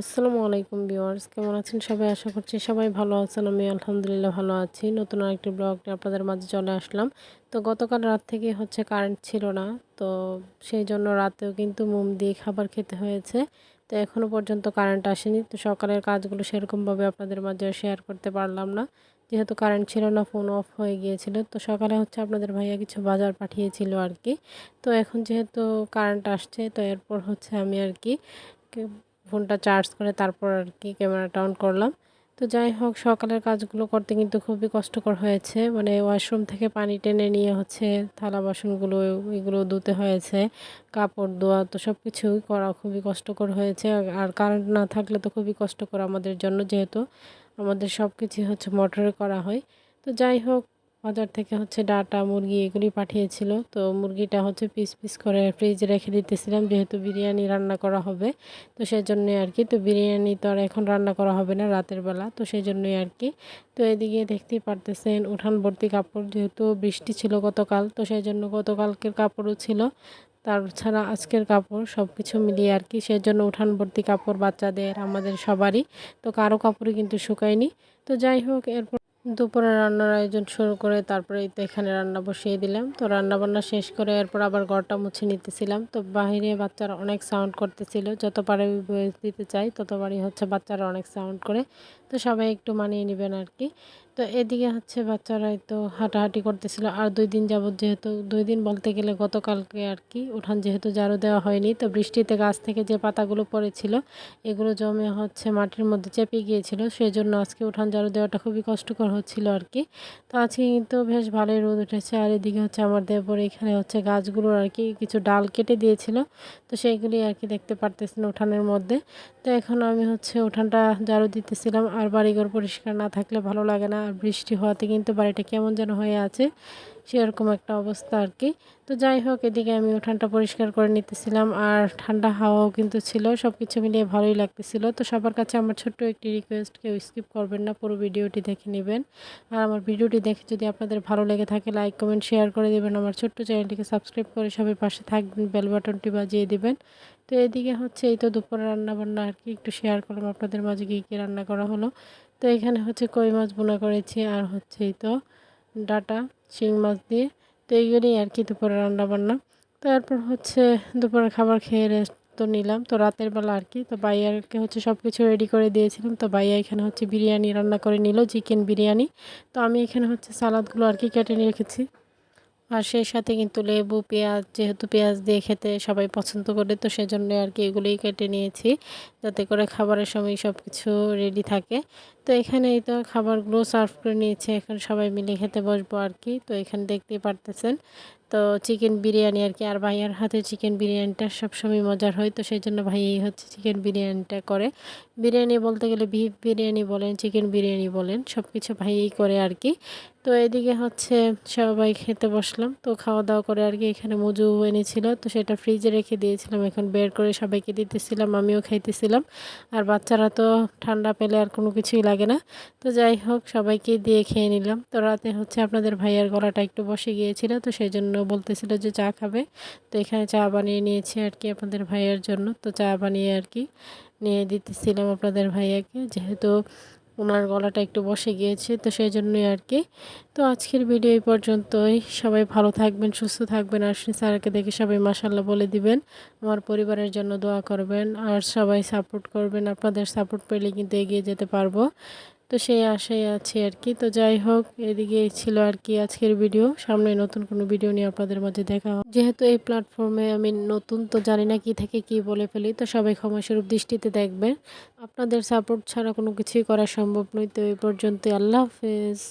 আসসালামু আলাইকুম ভিউয়ার্স, কেমন আছেন সবাই? আশা করছি সবাই ভালো আছেন আমি আলহামদুলিল্লাহ ভালো আছি। নতুন আরেকটি ব্লগ আপনাদের মাঝে চলে আসলাম। তো গতকাল রাত থেকে হচ্ছে কারেন্ট ছিল না, তো সেই জন্য রাতেও কিন্তু মোম দিয়ে খাবার খেতে হয়েছে। তো এখনও পর্যন্ত কারেন্ট আসেনি, তো সকালের কাজগুলো সেরকমভাবে আপনাদের মাঝে শেয়ার করতে পারলাম না। যেহেতু কারেন্ট ছিল না ফোন অফ হয়ে গিয়েছিল, তো সকালে হচ্ছে আপনাদের ভাইয়া কিছু বাজার পাঠিয়েছিল আর কি। তো এখন যেহেতু কারেন্ট আসছে, তো এরপর হচ্ছে আমি আর কি ফোনটা চার্জ করে তারপর আর কি ক্যামেরাটা অন করলাম। তো যাই হোক, সকালের কাজগুলো করতে কিন্তু খুবই কষ্টকর হয়েছে। মানে ওয়াশরুম থেকে পানি টেনে নিয়ে হচ্ছে থালা বাসনগুলো এগুলো ধুতে হয়েছে। কাপড় ধোয়া তো সব কিছুই করা খুবই কষ্টকর হয়েছে। আর কারেন্ট না থাকলে তো খুবই কষ্টকর আমাদের জন্য যেহেতু আমাদের সব কিছুই হচ্ছে মোটরে করা হয়। তো যাই হোক বাজার থেকে হচ্ছে ডাটা, মুরগি এগুলি পাঠিয়েছিল। তো মুরগিটা হচ্ছে পিস পিস করে ফ্রিজে রেখে দিতেছিলাম, যেহেতু বিরিয়ানি রান্না করা হবে। তো সেই জন্যই আর কি, তো বিরিয়ানি তো আর এখন রান্না করা হবে না রাতের বেলা। তো সেই জন্যই আর কি। তো এদিকে দেখতেই পারতেছেন উঠান ভর্তি কাপড়, যেহেতু বৃষ্টি ছিল গতকাল, তো সেই জন্য গতকালকের কাপড়ও ছিল। তাছাড়া আজকের কাপড় সব কিছু মিলিয়ে আর কি সেই জন্য উঠান ভর্তি কাপড় বাচ্চাদের, আমাদের সবারই। তো কারও কাপড়ই কিন্তু শুকায়নি। তো যাই হোক, এরপর দুপুরে রান্নার আয়োজন শুরু করে তারপরে তো এখানে রান্না বসিয়ে দিলাম। তো রান্না বান্না শেষ করে এরপর আবার ঘরটা মুছে নিতেছিলাম। তো বাহিরে বাচ্চারা অনেক সাউন্ড করতেছিল। যত পারে দিতে চাই ততবারই হচ্ছে বাচ্চারা অনেক সাউন্ড করে। তো সবাই একটু মানিয়ে নেবেন আর কি। তো এদিকে হচ্ছে বাচ্চারাই তো হাঁটাহাঁটি করতেছিল। আর দুই দিন যাবৎ যেহেতু, দুই দিন বলতে গেলে গতকালকে আর কি উঠান যেহেতু ঝাড়ু দেওয়া হয়নি, তো বৃষ্টিতে গাছ থেকে যে পাতাগুলো পড়েছিল, এগুলো জমে হচ্ছে মাটির মধ্যে চেপে গিয়েছিল। সেই জন্য আজকে উঠান ঝাড়ু দেওয়াটা খুবই কষ্টকর হচ্ছিল আর কি। তো আজকে কিন্তু বেশ ভালোই রোদ উঠেছে। আর এদিকে হচ্ছে আমার দেবর এখানে হচ্ছে গাছগুলোর আর কি কিছু ডাল কেটে দিয়েছিল। তো সেইগুলি আর কি দেখতে পারতেছেন উঠানের মধ্যে। তো এখন আমি হচ্ছে উঠানটা ঝাড়ু দিতেছিলাম। আর বাড়িঘর পরিষ্কার না থাকলে ভালো লাগে না। আর বৃষ্টি হওয়াতে কিন্তু বাড়িটা কেমন যেন হয়ে আছে, সেরকম একটা অবস্থা আর কি। তো যাই হোক, এদিকে আমি উঠানটা পরিষ্কার করে নিতেছিলাম আর ঠান্ডা হাওয়াও কিন্তু ছিল সব কিছু মিলিয়ে ভালোই লাগতেছিল। তো সবার কাছে আমার ছোট্ট একটি রিকোয়েস্ট কেউ স্কিপ করবেন না, পুরো ভিডিওটি দেখে নেবেন। আর আমার ভিডিওটি দেখে যদি আপনাদের ভালো লেগে থাকে লাইক কমেন্ট শেয়ার করে দেবেন। আমার ছোট্ট চ্যানেলটিকে সাবস্ক্রাইব করে সবাই পাশে থাকবেন বেল বাটনটি বাজিয়ে দেবেন। তো এদিকে হচ্ছে এই তো দুপুরে রান্না বান্না আর কি, একটু শেয়ার করলাম আপনাদের মাঝে কী কী রান্না করা হলো। তো এখানে হচ্ছে কই মাছ বোনা করেছি আর হচ্ছে তো ডাটা, শিং মাছ দিয়ে। তো এইগুলোই আর কি দুপুরে রান্না বান্না। তো এরপর হচ্ছে দুপুরে খাবার খেয়ে রেস্ট তো নিলাম। তো রাতের বেলা আর কি। তো বাইয়ারকে হচ্ছে সব কিছু রেডি করে দিয়েছিলাম। তো বাইয়া এখানে হচ্ছে বিরিয়ানি রান্না করে নিল চিকেন বিরিয়ানি। তো আমি এখানে হচ্ছে সালাদগুলো আর কি কেটে নিয়ে রেখেছি। আর সেই সাথে কিন্তু লেবু, পেঁয়াজ, যেহেতু পেঁয়াজ দিয়ে খেতে সবাই পছন্দ করে, তো সেজন্য আর কি এগুলোই কেটে নিয়েছি। যাতে করে খাবারের সময় সব কিছু রেডি থাকে। তো এখানে এই তো খাবারগুলো সার্ভ করে নিয়েছে। এখন সবাই মিলে খেতে বসবো আর কি। তো এখানে দেখতেই পারতেছেন। তো চিকেন বিরিয়ানি আর কি। আর ভাইয়ার হাতে চিকেন বিরিয়ানিটা সবসময় মজার হয়। তো সেই জন্য ভাই এই হচ্ছে চিকেন বিরিয়ানিটা করে। বিরিয়ানি বলতে গেলে বিফ বিরিয়ানি বলেন চিকেন বিরিয়ানি বলেন সব কিছু ভাইই করে আর কি। তো এদিকে হচ্ছে সবাই খেতে বসলাম। তো খাওয়া দাওয়া করে আর কি এখানে মজু এনেছিল। তো সেটা ফ্রিজে রেখে দিয়েছিলাম। এখন বের করে সবাইকে দিতেছিলাম, আমিও খাইতেছিলাম। আর বাচ্চারা তো ঠান্ডা পেলে আর কোনো কিছুই লাগে না। তো যাই হোক, সবাইকে দিয়ে খেয়ে নিলাম। তো রাতে হচ্ছে আপনাদের ভাইয়ার গলাটা একটু বসে গিয়েছিল, তো সেই জন্য বলতেছিল যে চা খাবে। তো এখানে চা বানিয়ে নিয়েছি আর কি আপনাদের ভাইয়ার জন্য। তো চা বানিয়ে আর কি নিয়ে দিতেছিলাম আপনাদের ভাইয়াকে। যেহেতু ওনার গলাটা একটু বসে গিয়েছে, তো সেই জন্যই আর কি। তো আজকের ভিডিও এই পর্যন্তই। সবাই ভালো থাকবেন, সুস্থ থাকবেন, আর স্যারকে দেখে সবাই মাসাল্লাহ বলে দিবেন। আমার পরিবারের জন্য দোয়া করবেন, আর সবাই সাপোর্ট করবেন। আপনাদের সাপোর্ট পেলে কিন্তু এগিয়ে যেতে পারব। তো সেই আশায় আছে আর কি। তো যাই হোক, এদিকে ছিল আর কি আজকের ভিডিও। সামনে নতুন কোনো ভিডিও নিয়ে আপনাদের মাঝে দেখা হোক যেহেতু এই প্ল্যাটফর্মে আমি নতুন, তো জানি না কি থেকে কি বলে ফেলি। তো সবাই ক্ষমাস্বরূপ দৃষ্টিতে দেখবেন। আপনাদের সাপোর্ট ছাড়া কোনো কিছুই করা সম্ভব নয়। তো এই পর্যন্ত আল্লাহ হাফেজ।